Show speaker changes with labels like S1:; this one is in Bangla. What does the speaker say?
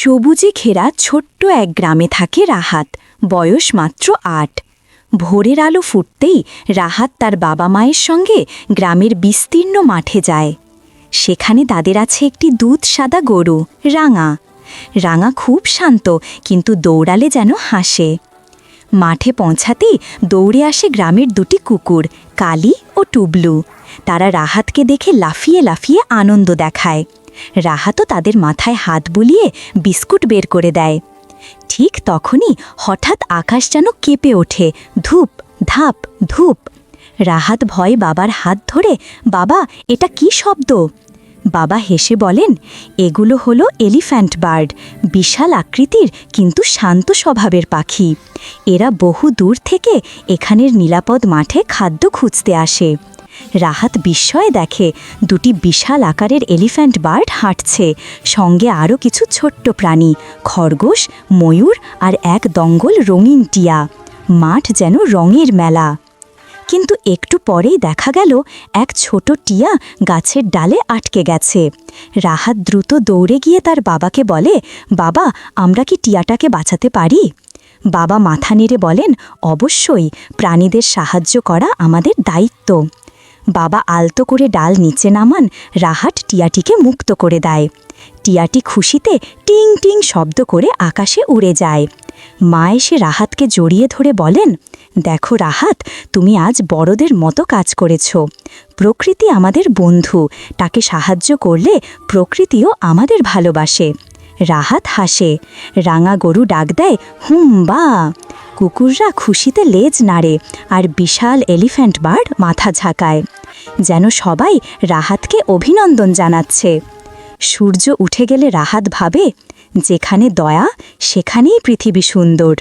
S1: সবুজে ঘেরা ছোট্ট এক গ্রামে থাকে রাহাত, বয়স মাত্র আট। ভোরের আলো ফুটতেই রাহাত তার বাবা মায়ের সঙ্গে গ্রামের বিস্তীর্ণ মাঠে যায়। সেখানে তাদের আছে একটি দুধ সাদা গরু, রাঙা। রাঙা খুব শান্ত, কিন্তু দৌড়ালে যেন হাসে। মাঠে পৌঁছাতেই দৌড়ে আসে গ্রামের দুটি কুকুর, কালি ও টুবলু। তারা রাহাতকে দেখে লাফিয়ে লাফিয়ে আনন্দ দেখায়। রাহাতও তাদের মাথায় হাত বুলিয়ে বিস্কুট বের করে দেয়। ঠিক তখনই হঠাৎ আকাশ যেন কেঁপে ওঠে। ধূপ, ধাপ, ধূপ। রাহাত ভয় বাবার হাত ধরে, বাবা, এটা কি শব্দ? বাবা হেসে বলেন, এগুলো হলো এলিফ্যান্ট বার্ড, বিশাল আকৃতির কিন্তু শান্ত স্বভাবের পাখি। এরা বহু দূর থেকে এখানের নিরাপদ মাঠে খাদ্য খুঁজতে আসে। রাহাত বিস্ময়ে দেখে দুটি বিশাল আকারের এলিফ্যান্ট বার্ড হাঁটছে, সঙ্গে আরও কিছু ছোট্ট প্রাণী, খরগোশ, ময়ূর আর এক দঙ্গল রঙিন টিয়া। মাঠ যেন রঙের মেলা। কিন্তু একটু পরেই দেখা গেল এক ছোট টিয়া গাছের ডালে আটকে গেছে। রাহাত দ্রুত দৌড়ে গিয়ে তার বাবাকে বলে, বাবা, আমরা কি টিয়াটাকে বাঁচাতে পারি? বাবা মাথা নেড়ে বলেন, অবশ্যই, প্রাণীদের সাহায্য করা আমাদের দায়িত্ব। বাবা আলতো করে ডাল নিচে নামান, রাহাট টিয়াটিকে মুক্ত করে দেয়। টিয়াটি খুশিতে টিং টিং শব্দ করে আকাশে উড়ে যায়। মা এসে রাহাতকে জড়িয়ে ধরে বলেন, দেখো রাহাত, তুমি আজ বড়দের মতো কাজ করেছ। প্রকৃতি আমাদের বন্ধু, তাকে সাহায্য করলে প্রকৃতিও আমাদের ভালোবাসে। রাহাত হাসে, রাঙা গরু ডাক দেয় হুম বা কুকুররা খুশিতে লেজ নাড়ে আর বিশাল এলিফ্যান্ট বার্ড মাথা ঝাঁকায়, যেন সবাই রাহাতকে অভিনন্দন জানাচ্ছে। সূর্য উঠে গেলে রাহাত ভাবে, যেখানে দয়া, সেখানেই পৃথিবী সুন্দর।